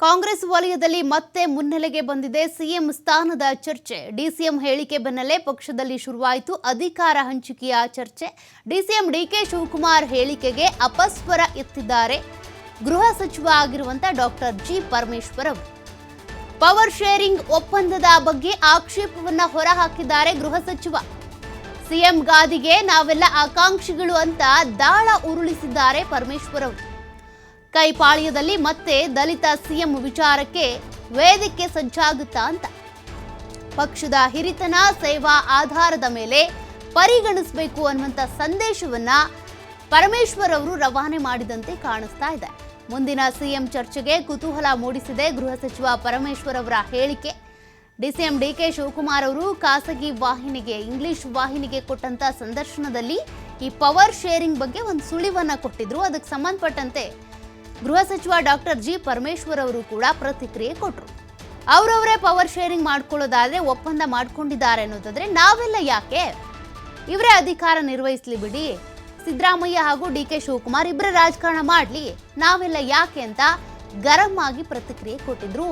ಕಾಂಗ್ರೆಸ್ ವಲಯದಲ್ಲಿ ಮತ್ತೆ ಮುನ್ನೆಲೆಗೆ ಬಂದಿದೆ. ಸಿಎಂ ಸ್ಥಾನದ ಚರ್ಚೆ. ಡಿಸಿಎಂ ಹೇಳಿಕೆ ಬೆನ್ನಲ್ಲೇ ಪಕ್ಷದಲ್ಲಿ ಶುರುವಾಯಿತು. ಅಧಿಕಾರ ಹಂಚಿಕೆಯ ಚರ್ಚೆ. ಡಿಸಿಎಂ ಡಿಕೆ ಶಿವಕುಮಾರ್ ಹೇಳಿಕೆಗೆ ಅಪಸ್ವರ ಎತ್ತಿದ್ದಾರೆ. ಗೃಹ ಸಚಿವ ಆಗಿರುವಂತ doctor G. Parameshwar power sharing ಒಪ್ಪಂದದ ಬಗ್ಗೆ ಆಕ್ಷೇಪವನ್ನ ಹೊರಹಾಕಿದ್ದಾರೆ ಗೃಹ ಸಚಿವ. ಸಿಎಂ ಗಾದಿಗೆ ನಾವೆಲ್ಲ ಆಕಾಂಕ್ಷಿಗಳು ಅಂತ ದಾಳ ಉರುಳಿಸಿದ್ದಾರೆ ಪರಮೇಶ್ವರ್ ಅವರು ಕೈಪಾಳ್ಯದಲ್ಲಿ ಮತ್ತೆ ದಲಿತ ಸಿಎಂ ವಿಚಾರಕ್ಕೆ ವೇದಿಕೆ ಸಜ್ಜಾಗುತ್ತಾ ಅಂತ. ಪಕ್ಷದ ಹಿರಿತನ, ಸೇವಾ ಆಧಾರದ ಮೇಲೆ ಪರಿಗಣಿಸಬೇಕು ಅನ್ನುವಂಥ ಸಂದೇಶವನ್ನ ಪರಮೇಶ್ವರ್ ಅವರು ರವಾನೆ ಮಾಡಿದಂತೆ ಕಾಣಿಸ್ತಾ ಇದೆ. ಮುಂದಿನ ಸಿಎಂ ಚರ್ಚೆಗೆ ಕುತೂಹಲ ಮೂಡಿಸಿದೆ ಗೃಹ ಸಚಿವ ಪರಮೇಶ್ವರ್ ಅವರ ಹೇಳಿಕೆ. ಡಿಸಿಎಂ ಡಿಕೆ ಶಿವಕುಮಾರ್ ಅವರು ಖಾಸಗಿ ವಾಹಿನಿಗೆ, ಇಂಗ್ಲಿಷ್ ವಾಹಿನಿಗೆ ಕೊಟ್ಟಂತ ಸಂದರ್ಶನದಲ್ಲಿ ಈ ಪವರ್ ಶೇರಿಂಗ್ ಬಗ್ಗೆ ಒಂದು ಸುಳಿವನ್ನ ಕೊಟ್ಟಿದ್ರು. ಅದಕ್ಕೆ ಸಂಬಂಧಪಟ್ಟಂತೆ ಗೃಹ ಸಚಿವ ಡಾಕ್ಟರ್ ಜಿ ಪರಮೇಶ್ವರ್ ಅವರು ಕೂಡ ಪ್ರತಿಕ್ರಿಯೆ ಕೊಟ್ಟರು ಅವರವರೇ ಪವರ್ ಶೇರಿಂಗ್ ಮಾಡ್ಕೊಳ್ಳೋದಾದ್ರೆ ಒಪ್ಪಂದ ಮಾಡ್ಕೊಂಡಿದ್ದಾರೆ ಅನ್ನೋದಾದ್ರೆ ನಾವೆಲ್ಲ ಯಾಕೆ? ಇವರೇ ಅಧಿಕಾರ ನಿರ್ವಹಿಸ್ಲಿ ಬಿಡಿ. ಸಿದ್ದರಾಮಯ್ಯ ಹಾಗೂ ಡಿ ಕೆ ಶಿವಕುಮಾರ್ ಇಬ್ಬರೇ ರಾಜಕಾರಣ ಮಾಡಲಿ. ನಾವೆಲ್ಲ ಯಾಕೆ ಅಂತ ಗರಂ ಆಗಿ ಪ್ರತಿಕ್ರಿಯೆ ಕೊಟ್ಟಿದ್ರು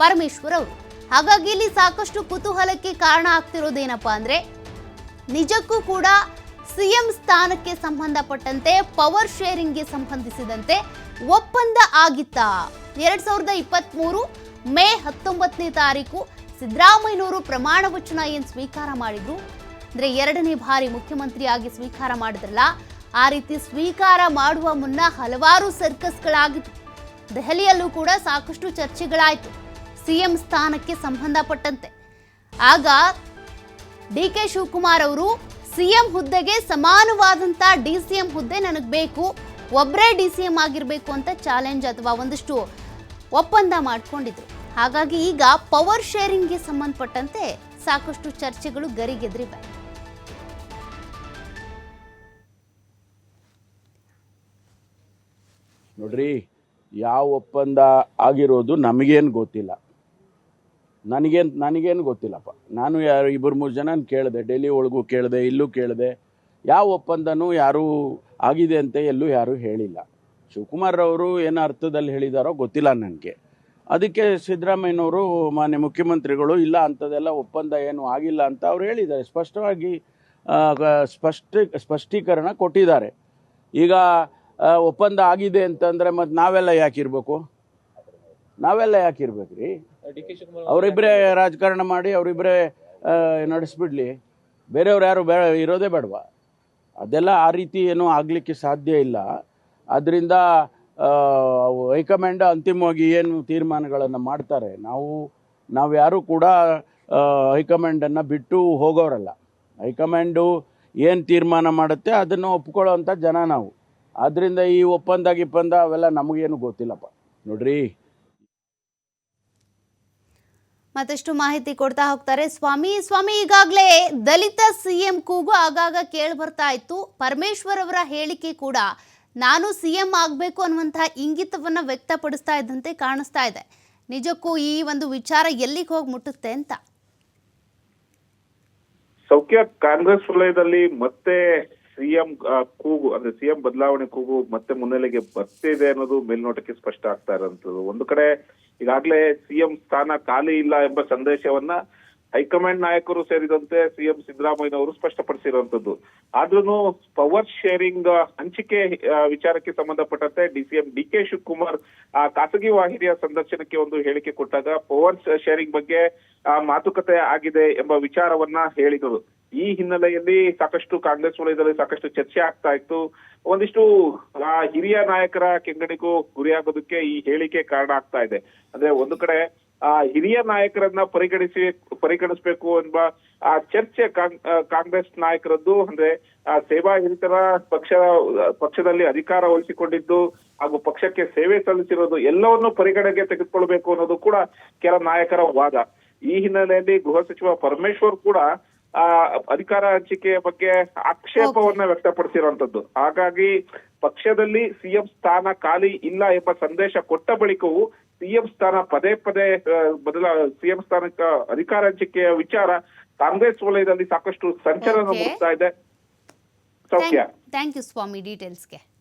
ಪರಮೇಶ್ವರ್ ಅವರು. ಹಾಗಾಗಿ ಇಲ್ಲಿ ಸಾಕಷ್ಟು ಕುತೂಹಲಕ್ಕೆ ಕಾರಣ ಆಗ್ತಿರೋದೇನಪ್ಪ ಅಂದ್ರೆ ನಿಜಕ್ಕೂ ಕೂಡ ಸಿಎಂ ಸ್ಥಾನಕ್ಕೆ ಸಂಬಂಧಪಟ್ಟಂತೆ ಪವರ್ ಶೇರಿಂಗ್ಗೆ ಸಂಬಂಧಿಸಿದಂತೆ ಒಪ್ಪಂದ ಆಗಿತ್ತಾ. ಎರಡ್ ಸಾವಿರದ ಇಪ್ಪತ್ತ್ ಮೂರು ಮೇ ಹತ್ತೊಂಬತ್ತನೇ ತಾರೀಕು ಸಿದ್ದರಾಮಯ್ಯನವರು ಪ್ರಮಾಣ ವಚನ ಏನು ಸ್ವೀಕಾರ ಮಾಡಿದ್ರು? ಅಂದರೆ ಎರಡನೇ ಬಾರಿ ಮುಖ್ಯಮಂತ್ರಿಯಾಗಿ ಸ್ವೀಕಾರ ಮಾಡಿದ್ರಲ್ಲ, ಆ ರೀತಿ ಸ್ವೀಕಾರ ಮಾಡುವ ಮುನ್ನ ಹಲವಾರು ಸರ್ಕಸ್ಗಳಾಗಿತ್ತು ದೆಹಲಿಯಲ್ಲೂ ಕೂಡ ಸಾಕಷ್ಟು ಚರ್ಚೆಗಳಾಯಿತು ಸಿಎಂ ಸ್ಥಾನಕ್ಕೆ ಸಂಬಂಧಪಟ್ಟಂತೆ. ಆಗ ಡಿ ಕೆ ಶಿವಕುಮಾರ್ ಅವರು ಸಿಎಂ ಹುದ್ದೆಗೆ ಸಮಾನವಾದಂತ ಡಿ ಸಿ ಎಂ ಹುದ್ದೆ ನನಗೆ ಬೇಕು. ಒಬ್ಬರೇ ಡಿ ಸಿ ಎಂ ಆಗಿರಬೇಕು ಅಂತ ಚಾಲೆಂಜ್ ಅಥವಾ ಒಂದಿಷ್ಟು ಒಪ್ಪಂದ ಮಾಡ್ಕೊಂಡಿದ್ರು. ಹಾಗಾಗಿ ಈಗ ಪವರ್ ಶೇರಿಂಗ್ಗೆ ಸಂಬಂಧಪಟ್ಟಂತೆ ಸಾಕಷ್ಟು ಚರ್ಚೆಗಳು ಗರಿಗೆದ್ರಿವೆ. ನೋಡ್ರಿ, ಯಾವ ಒಪ್ಪಂದ ಆಗಿರೋದು ನಮಗೇನು ಗೊತ್ತಿಲ್ಲ. ನನಗೇನು ನನಗೇನು ಗೊತ್ತಿಲ್ಲಪ್ಪ. ನಾನು ಯಾರು, ಇಬ್ಬರು ಮೂರು ಜನ ಕೇಳಿದೆ, ಡೆಲ್ಲಿ ಒಳಗೂ ಕೇಳಿದೆ, ಇಲ್ಲೂ ಕೇಳಿದೆ. ಯಾವ ಒಪ್ಪಂದನೂ ಯಾರೂ ಆಗಿದೆ ಅಂತ ಎಲ್ಲೂ ಯಾರೂ ಹೇಳಿಲ್ಲ. ಶಿವಕುಮಾರ್ ಅವರು ಏನು ಅರ್ಥದಲ್ಲಿ ಹೇಳಿದಾರೋ ಗೊತ್ತಿಲ್ಲ ನನಗೆ. ಅದಕ್ಕೆ ಸಿದ್ದರಾಮಯ್ಯನವರು ಮಾನ್ಯ ಮುಖ್ಯಮಂತ್ರಿಗಳು ಇಲ್ಲ ಅಂಥದ್ದೆಲ್ಲ ಒಪ್ಪಂದ ಏನು ಆಗಿಲ್ಲ ಅಂತ ಅವ್ರು ಹೇಳಿದ್ದಾರೆ. ಸ್ಪಷ್ಟವಾಗಿ ಸ್ಪಷ್ಟ, ಸ್ಪಷ್ಟೀಕರಣ ಕೊಟ್ಟಿದ್ದಾರೆ. ಈಗ ಒಪ್ಪಂದ ಆಗಿದೆ ಅಂತಂದರೆ ಮತ್ತು ನಾವೆಲ್ಲ ಯಾಕಿರ್ಬೇಕು? ನಾವೆಲ್ಲ ಯಾಕಿರ್ಬೇಕು ರೀ ಅವರಿಬ್ಬರೇ ರಾಜಕಾರಣ ಮಾಡಿ ಅವರಿಬ್ಬರೇ ನಡೆಸ್ಬಿಡ್ಲಿ. ಬೇರೆಯವ್ರು ಯಾರು ಬೇ, ಇರೋದೇ ಬೇಡವಾ? ಅದೆಲ್ಲ ಆ ರೀತಿ ಏನೂ ಆಗಲಿಕ್ಕೆ ಸಾಧ್ಯ ಇಲ್ಲ. ಆದ್ದರಿಂದ ಹೈಕಮಾಂಡ್ ಅಂತಿಮವಾಗಿ ಏನು ತೀರ್ಮಾನಗಳನ್ನು ಮಾಡ್ತಾರೆ? ನಾವು ನಾವು ಯಾರೂ ಕೂಡ ಹೈಕಮಾಂಡನ್ನು ಬಿಟ್ಟು ಹೋಗೋರಲ್ಲ. ಹೈಕಮಾಂಡು ಏನು ತೀರ್ಮಾನ ಮಾಡುತ್ತೆ ಅದನ್ನು ಒಪ್ಕೊಳ್ಳೋ ಜನ ನಾವು. ಆದ್ದರಿಂದ ಈ ಒಪ್ಪಂದ ಗಿಪ್ಪಂದ ಅವೆಲ್ಲ ನಮಗೇನು ಗೊತ್ತಿಲ್ಲಪ್ಪ. ನೋಡ್ರಿ. ಮತ್ತಷ್ಟು ಮಾಹಿತಿ ಕೊಡ್ತಾ ಹೋಗ್ತಾರೆ. ಸ್ವಾಮಿ ಸ್ವಾಮಿ, ಈಗಾಗಲೇ ದಲಿತ ಸಿಎಂ ಕೂಗು ಆಗಾಗ ಕೇಳಿ ಬರ್ತಾ ಇತ್ತು. ಪರಮೇಶ್ವರ್ ಅವರ ಹೇಳಿಕೆ ಕೂಡ ನಾನು ಸಿಎಂ ಆಗಬೇಕು ಅನ್ನುವಂತಹ ಇಂಗಿತವನ್ನು ವ್ಯಕ್ತಪಡಿಸ್ತಾ ಇದ್ದಂತೆ ಕಾಣಿಸ್ತಾ ಇದೆ. ನಿಜಕ್ಕೂ ಈ ಒಂದು ವಿಚಾರ ಎಲ್ಲಿಗೆ ಹೋಗಿ ಮುಟ್ಟುತ್ತೆ ಅಂತ? ಸೌಖ್ಯ ಕಾಂಗ್ರೆಸ್ ವಲಯದಲ್ಲಿ ಮತ್ತೆ ಸಿಎಂ ಕೂಗು, ಅಂದ್ರೆ ಸಿಎಂ ಬದಲಾವಣೆ ಕೂಗು ಮತ್ತೆ ಮುನ್ನೆಲೆಗೆ ಬರ್ತಿದೆ ಅನ್ನೋದು ಮೇಲ್ನೋಟಕ್ಕೆ ಸ್ಪಷ್ಟ ಆಗ್ತಾ ಇರೋಂಥದ್ದು. ಒಂದು ಕಡೆ ಈಗಾಗಲೇ ಸಿಎಂ ಸ್ಥಾನ ಖಾಲಿ ಇಲ್ಲ ಎಂಬ ಸಂದೇಶವನ್ನ ಹೈಕಮಾಂಡ್ ನಾಯಕರು ಸೇರಿದಂತೆ ಸಿಎಂ ಸಿದ್ದರಾಮಯ್ಯನವರು ಸ್ಪಷ್ಟಪಡಿಸಿರುವಂತದ್ದು ಆದ್ರೂ ಪವರ್ ಶೇರಿಂಗ್ ಹಂಚಿಕೆ ವಿಚಾರಕ್ಕೆ ಸಂಬಂಧಪಟ್ಟಂತೆ ಡಿಸಿಎಂ ಡಿ ಕೆ ಶಿವಕುಮಾರ್, ಆ, ಖಾಸಗಿ ವಾಹಿನಿಯ ಸಂದರ್ಶನಕ್ಕೆ ಒಂದು ಹೇಳಿಕೆ ಕೊಟ್ಟಾಗ ಪವರ್ ಶೇರಿಂಗ್ ಬಗ್ಗೆ ಮಾತುಕತೆ ಆಗಿದೆ ಎಂಬ ವಿಚಾರವನ್ನ ಹೇಳಿದರು. ಈ ಹಿನ್ನೆಲೆಯಲ್ಲಿ ಸಾಕಷ್ಟು ಕಾಂಗ್ರೆಸ್ ವಲಯದಲ್ಲಿ ಸಾಕಷ್ಟು ಚರ್ಚೆ ಆಗ್ತಾ ಇತ್ತು. ಒಂದಿಷ್ಟು ಆ, ಹಿರಿಯ ನಾಯಕರ ಕೆಂಗಣಿಗೂ ಗುರಿಯಾಗೋದಕ್ಕೆ ಈ ಹೇಳಿಕೆ ಕಾರಣ ಆಗ್ತಾ ಇದೆ. ಅಂದ್ರೆ ಒಂದು ಕಡೆ ಆ ಹಿರಿಯ ನಾಯಕರನ್ನ ಪರಿಗಣಿಸಿ ಪರಿಗಣಿಸಬೇಕು ಎಂಬ ಆ ಚರ್ಚೆ ಕಾಂಗ್ರೆಸ್ ನಾಯಕರದ್ದು ಅಂದ್ರೆ ಆ ಸೇವಾ ಹಿರಿತರ ಪಕ್ಷ ಪಕ್ಷದಲ್ಲಿ ಅಧಿಕಾರ ವಹಿಸಿಕೊಂಡಿದ್ದು ಹಾಗೂ ಪಕ್ಷಕ್ಕೆ ಸೇವೆ ಸಲ್ಲಿಸಿರೋದು ಎಲ್ಲವನ್ನು ಪರಿಗಣನೆಗೆ ತೆಗೆದುಕೊಳ್ಬೇಕು ಅನ್ನೋದು ಕೂಡ ಕೆಲ ನಾಯಕರ ವಾದ. ಈ ಹಿನ್ನೆಲೆಯಲ್ಲಿ ಗೃಹ ಸಚಿವ ಪರಮೇಶ್ವರ್ ಕೂಡ ಆ ಅಧಿಕಾರ ಹಂಚಿಕೆಯ ಬಗ್ಗೆ ಆಕ್ಷೇಪವನ್ನ ವ್ಯಕ್ತಪಡಿಸಿರುವಂತದ್ದು. ಹಾಗಾಗಿ ಪಕ್ಷದಲ್ಲಿ ಸಿಎಂ ಸ್ಥಾನ ಖಾಲಿ ಇಲ್ಲ ಎಂಬ ಸಂದೇಶ ಕೊಟ್ಟ ಬಳಿಕವೂ ಸಿಎಂ ಸ್ಥಾನ ಪದೇ ಪದೇ ಬದಲ ಸಿಎಂ ಸ್ಥಾನಕ್ಕೆ ಅಧಿಕಾರ ಹಂಚಿಕೆಯ ವಿಚಾರ ಕಾಂಗ್ರೆಸ್ ವಲಯದಲ್ಲಿ ಸಾಕಷ್ಟು ಸಂಚಲನ. ಮೂಡಿಸ್ತಾ ಇದೆ. ಸೌಖ್ಯ. Thank you Swami ಡೀಟೇಲ್ಸ್ಗೆ